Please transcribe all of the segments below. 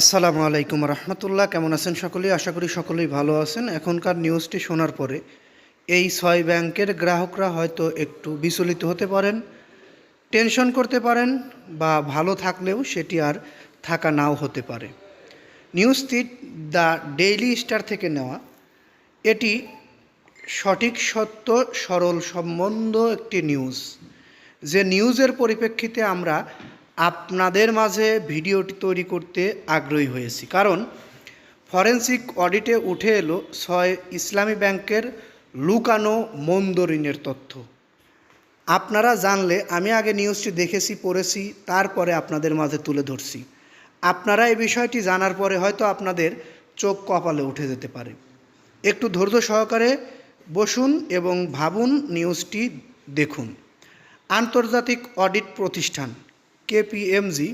আসসালামু আলাইকুম রহমতুল্লাহ, কেমন আছেন সকলেই? আশা করি সকলেই ভালো আছেন। এখনকার নিউজটি শোনার পরে এই ছয় ব্যাংকের গ্রাহকরা হয়তো একটু বিচলিত হতে পারেন, টেনশন করতে পারেন বা ভালো থাকলেও সেটি আর থাকা নাও হতে পারে। নিউজটি দ্য ডেইলি স্টার থেকে নেওয়া। এটি সঠিক, সত্য, সরল, সম্বন্ধ একটি নিউজ। যে নিউজের পরিপ্রেক্ষিতে আমরা আপনাদের মাঝে ভিডিওটি তৈরি করতে আগ্রহী হয়েছি। কারণ ফরেন্সিক অডিটে উঠে এলো ছয় ইসলামী ব্যাংকের লুকানো মন্দ ঋণের তথ্য। আপনারা জানলে আমি আগে নিউজটি দেখেছি, পড়েছি, তারপরে আপনাদের মাঝে তুলে ধরছি। আপনারা এই বিষয়টি জানার পরে হয়তো আপনাদের চোখ কপালে উঠে যেতে পারে। একটু ধৈর্য সহকারে বসুন এবং ভাবুন নিউজটি দেখুন। আন্তর্জাতিক অডিট প্রতিষ্ঠান কেপিএমজি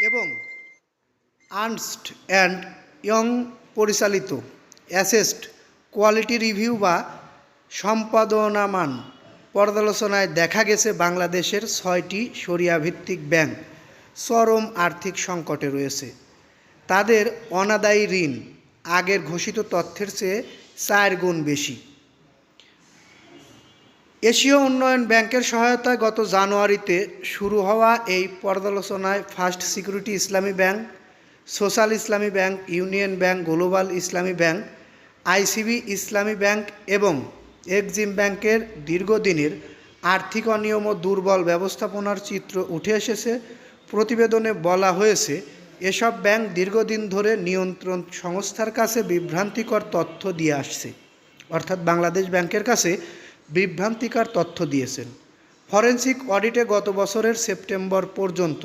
এবং আর্নস্ট অ্যান্ড ইয়ং পরিচালিত অ্যাসেসড কোয়ালিটি রিভিউ বা সম্পাদনামান পর্যালোচনায় দেখা গেছে বাংলাদেশের ছয়টি সরিয়াভিত্তিক ব্যাংক। চরম আর্থিক সংকটে রয়েছে। তাদের অনাদায়ী ঋণ আগের ঘোষিত তথ্যের চেয়ে চার গুণ বেশি। এশীয় উন্নয়ন ব্যাংকের সহায়তায় গত জানুয়ারিতে শুরু হওয়া এই পর্যালোচনায় First Security Islami Bank, Social Islami Bank, Union Bank, Global Islami Bank, ICB Islami Bank এবং এক্সিম ব্যাংকের দীর্ঘদিনের আর্থিক অনিয়ম ও দুর্বল ব্যবস্থাপনার চিত্র উঠে এসেছে। প্রতিবেদনে বলা হয়েছে, এসব ব্যাংক দীর্ঘদিন ধরে নিয়ন্ত্রণ সংস্থার কাছে বিভ্রান্তিকর তথ্য দিয়ে আসছে। অর্থাৎ বাংলাদেশ ব্যাংকের কাছে বিভ্রান্তিকর তথ্য দিয়েছেন। ফরেনসিক অডিটে গত বছরের সেপ্টেম্বর পর্যন্ত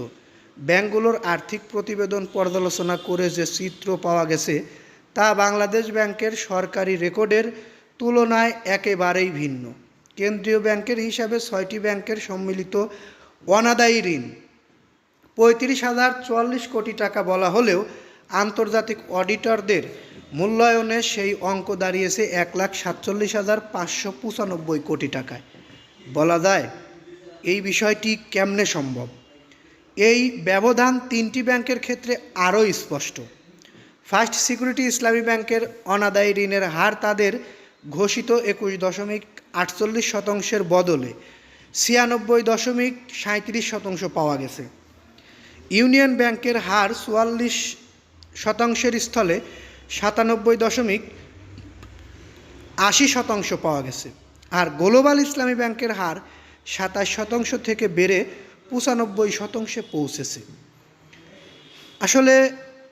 ব্যাংকগুলোর আর্থিক প্রতিবেদন পর্যালোচনা করে যে চিত্র পাওয়া গেছে, তা বাংলাদেশ ব্যাংকের সরকারি রেকর্ডের তুলনায় একেবারেই ভিন্ন। কেন্দ্রীয় ব্যাংকের হিসাবে ছয়টি ব্যাংকের সম্মিলিত অনাদায়ী ঋণ, পঁয়ত্রিশ হাজার চুয়াল্লিশ কোটি টাকা বলা হলেও আন্তর্জাতিক অডিটরদের মূল্যায়নে সেই অঙ্ক দাঁড়িয়েছে এক লাখ সাতচল্লিশ হাজার পাঁচশো পঁচানব্বই কোটি টাকায়। বলা যায়, এই বিষয়টি কেমনে সম্ভব? এই ব্যবধান তিনটি ব্যাংকের ক্ষেত্রে আরও স্পষ্ট। ফার্স্ট সিকিউরিটি ইসলামী ব্যাংকের অনাদায়ী ঋণের হার তাদের ঘোষিত একুশ দশমিক আটচল্লিশ শতাংশের বদলে ছিয়ানব্বই দশমিক সাঁত্রিশ শতাংশ পাওয়া গেছে। ইউনিয়ন ব্যাংকের হার চুয়াল্লিশ শতাংশের স্থলে সাতানব্বই দশমিক আশি শতাংশ পাওয়া গেছে। আর গ্লোবাল ইসলামী ব্যাংকের হার সাতাশ শতাংশ থেকে বেড়ে পঁচানব্বই শতাংশে পৌঁছেছে। আসলে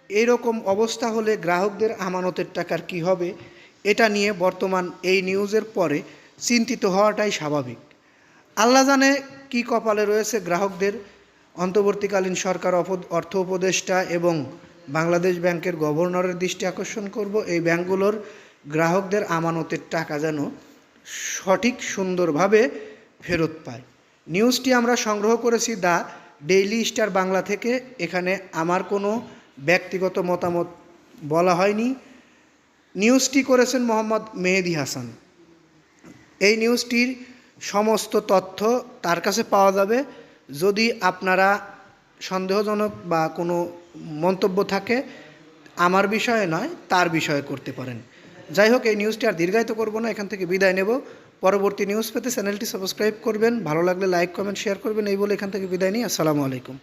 এইরকম অবস্থা হলে গ্রাহকদের আমানতের টাকার কি হবে, এটা নিয়ে বর্তমান এই নিউজের পরে চিন্তিত হওয়াটাই স্বাভাবিক। আল্লাহ জানে কি কপালে রয়েছে গ্রাহকদের। অন্তর্বর্তীকালীন সরকার অর্থ উপদেষ্টা এবং বাংলাদেশ ব্যাংকের গভর্নরের দৃষ্টি আকর্ষণ করব। এই ব্যাংকগুলোর গ্রাহকদের আমানতের টাকা যেন সঠিক সুন্দরভাবে ফেরত পায়। নিউজটি আমরা সংগ্রহ করেছি দ্য ডেইলি স্টার বাংলা থেকে। এখানে আমার কোনো ব্যক্তিগত মতামত বলা হয়নি। নিউজটি করেছেন মোহাম্মদ মেহেদি হাসান। এই নিউজটির সমস্ত তথ্য তার কাছে পাওয়া যাবে। যদি আপনারা সন্দেহজনক বা কোনো মন্তব্য থাকে, আমার বিষয়ে নয়, তার বিষয়ে করতে পারেন। যাই হোক, এই নিউজটি আর দীর্ঘায়িত করব না, এখান থেকে বিদায় নেব। পরবর্তী নিউজ পেতে চ্যানেলটি সাবস্ক্রাইব করবেন, ভালো লাগলে লাইক কমেন্ট শেয়ার করবেন, এই বলে এখান থেকে বিদায় নিই। আসসালামু আলাইকুম।